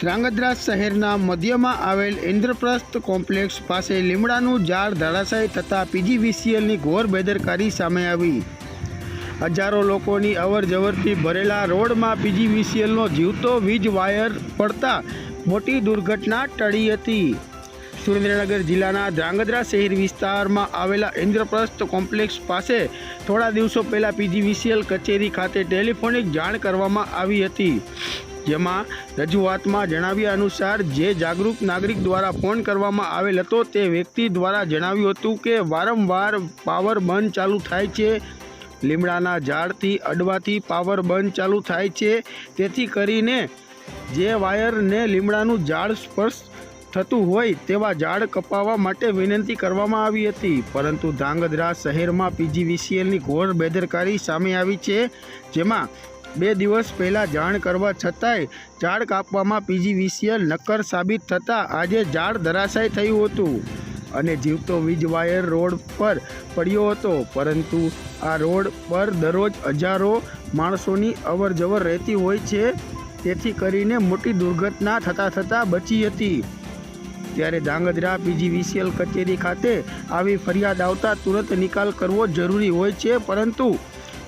ધ્રાંગધ્રા શહેરના મધ્યમાં આવેલ ઇન્દ્રપ્રસ્થ કોમ્પ્લેક્સ પાસે લીમડાનું ઝાડ ધરાશાયી થતાં પીજીવીસીએલની ઘોર બેદરકારી સામે આવી. હજારો લોકોની અવરજવરથી ભરેલા રોડમાં પીજીવીસીએલનો જીવતો વીજ વાયર પડતા મોટી દુર્ઘટના ટળી હતી. સુરેન્દ્રનગર જિલ્લાના ધ્રાંગધ્રા શહેર વિસ્તારમાં આવેલા ઇન્દ્રપ્રસ્થ કોમ્પ્લેક્સ પાસે થોડા દિવસો પહેલાં પીજીવીસીએલ કચેરી ખાતે ટેલિફોનિક જાણ કરવામાં આવી હતી. જેમાં રજૂઆતમાં જણાવ્યા અનુસાર, જે જાગૃત નાગરિક દ્વારા ફોન કરવામાં આવેલ હતો, તે વ્યક્તિ દ્વારા જણાવ્યું હતું કે, વારંવાર પાવર બંધ ચાલુ થાય છે. લીમડાના ઝાડથી અડવાથી પાવર બંધ ચાલુ થાય છે. તેથી કરીને જે વાયરને લીમડાનું ઝાડ સ્પર્શ થતું હોય, તેવા ઝાડ કપાવવા માટે વિનંતી કરવામાં આવી હતી. પરંતુ ધાંગધ્રા શહેરમાં પીજીવીસીએલની ઘોર બેદરકારી સામે આવી છે, જેમાં બે દિવસ પહેલાં જાણ કરવા છતાંય ઝાડ કાપવામાં પીજીવીસીએલ નક્કર સાબિત થતાં આજે ઝાડ ધરાશાય થયું હતું અને જીવતો વીજ વાયર રોડ પર પડ્યો હતો. પરંતુ આ રોડ પર દરરોજ હજારો માણસોની અવર જવર રહેતી હોય છે. તેથી કરીને મોટી દુર્ઘટના થતાં થતાં બચી હતી. ત્યારે ધાંગધ્રા પીજીવીસીએલ કચેરી ખાતે આવી ફરિયાદ આવતા તુરંત નિકાલ કરવો જરૂરી હોય છે. પરંતુ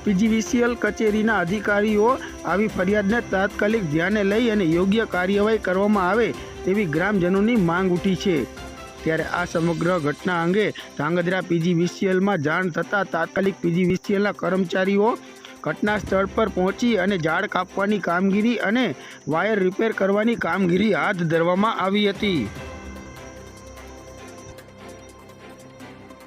પીજીવીસીએલ કચેરીના અધિકારીઓ આવી ફરિયાદને તાત્કાલિક ધ્યાને લઈ અને યોગ્ય કાર્યવાહી કરવામાં આવે તેવી ગ્રામજનોની માંગ ઉઠી છે. ત્યારે આ સમગ્ર ઘટના અંગે ધ્રાંગધ્રા પીજીવીસીએલમાં જાણ થતાં તાત્કાલિક પીજીવીસીએલના કર્મચારીઓ ઘટના સ્થળ પર પહોંચી અને ઝાડ કાપવાની કામગીરી અને વાયર રિપેર કરવાની કામગીરી હાથ ધરવામાં આવી હતી.